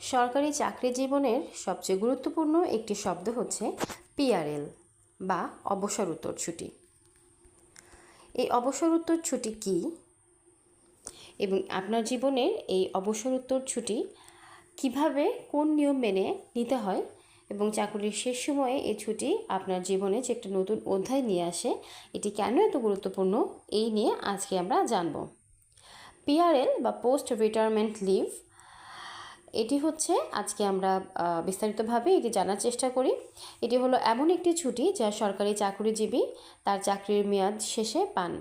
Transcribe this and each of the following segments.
সরকারি চাকরি জীবনের সবচেয়ে গুরুত্বপূর্ণ একটি শব্দ হচ্ছে পিআরএল বা অবসর উত্তর ছুটি। এই অবসর উত্তর ছুটি কী? এবং আপনার জীবনের এই অবসর উত্তর ছুটি কীভাবে কোন নিয়ম মেনে নিতে হয়? এবং চাকরির শেষ সময়ে এই ছুটি আপনার জীবনে যে একটা নতুন অধ্যায় নিয়ে আসে, এটি কেন এত গুরুত্বপূর্ণ? এই নিয়ে আজকে আমরা জানব। পিআরএল বা পোস্ট রিটায়ারমেন্ট লিভ এটি হচ্ছে আজকে আমরা বিস্তারিতভাবে এটি জানার চেষ্টা করি। এটি হলো এমন একটি ছুটি যা সরকারি চাকরিজীবী তার চাকরির মেয়াদ শেষে পান।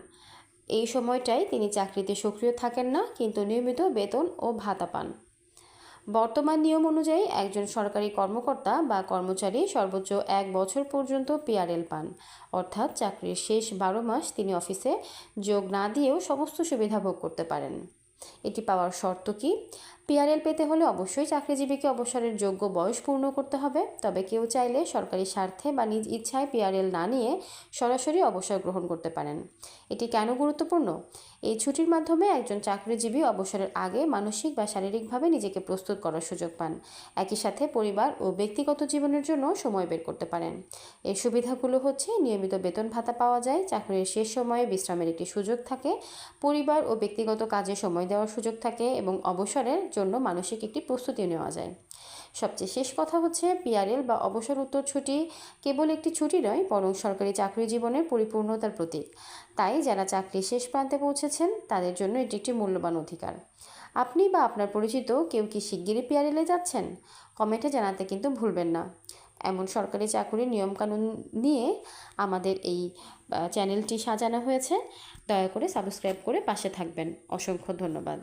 এই সময়টায় তিনি চাকরিতে সক্রিয় থাকেন না, কিন্তু নিয়মিত বেতন ও ভাতা পান। বর্তমান নিয়ম অনুযায়ী একজন সরকারি কর্মকর্তা বা কর্মচারী সর্বোচ্চ এক বছর পর্যন্ত পিআরএল পান। অর্থাৎ চাকরির শেষ বারো মাস তিনি অফিসে যোগ না দিয়েও সমস্ত সুবিধা ভোগ করতে পারেন। এটি পাওয়ার শর্ত কি? পিআরএল পেতে হলে অবশ্যই চাকরিজীবীকে অবসরের যোগ্য বয়স পূর্ণ করতে হবে। তবে কেউ চাইলে সরকারি স্বার্থে বা নিজ ইচ্ছায় পিআরএল না নিয়ে সরাসরি অবসর গ্রহণ করতে পারেন। এটি কেন গুরুত্বপূর্ণ? এই ছুটির মাধ্যমে একজন চাকরিজীবী অবসরের আগে মানসিক বা শারীরিকভাবে নিজেকে প্রস্তুত করার সুযোগ পান। একই সাথে পরিবার ও ব্যক্তিগত জীবনের জন্য সময় বের করতে পারেন। এর সুবিধাগুলো হচ্ছে নিয়মিত বেতন ভাতা পাওয়া যায়, চাকরির শেষ সময়ে বিশ্রামের একটি সুযোগ থাকে, পরিবার ও ব্যক্তিগত কাজে সময় দেওয়ার সুযোগ থাকে এবং অবসরের জন্য মানসিক একটি প্রস্তুতি নেওয়া যায়। সবচেয়ে শেষ কথা হচ্ছে পিআরএল বা অবসর উত্তর ছুটি কেবল একটি ছুটি নয়, বরং সরকারি চাকরি জীবনের পরিপূর্ণতার প্রতীক। তাই যারা চাকরি শেষ প্রান্তে পৌঁছেছেন, তাদের জন্য এটি একটি মূল্যবান অধিকার। আপনি বা আপনার পরিচিত কেউ কি শিগগিরই পিআরএলে যাচ্ছেন? কমেন্টে জানাতে কিন্তু ভুলবেন না। এমন সরকারি চাকুরির নিয়মকানুন নিয়ে আমাদের এই চ্যানেলটি সাজানো হয়েছে। দয়া করে সাবস্ক্রাইব করে পাশে থাকবেন। অসংখ্য ধন্যবাদ।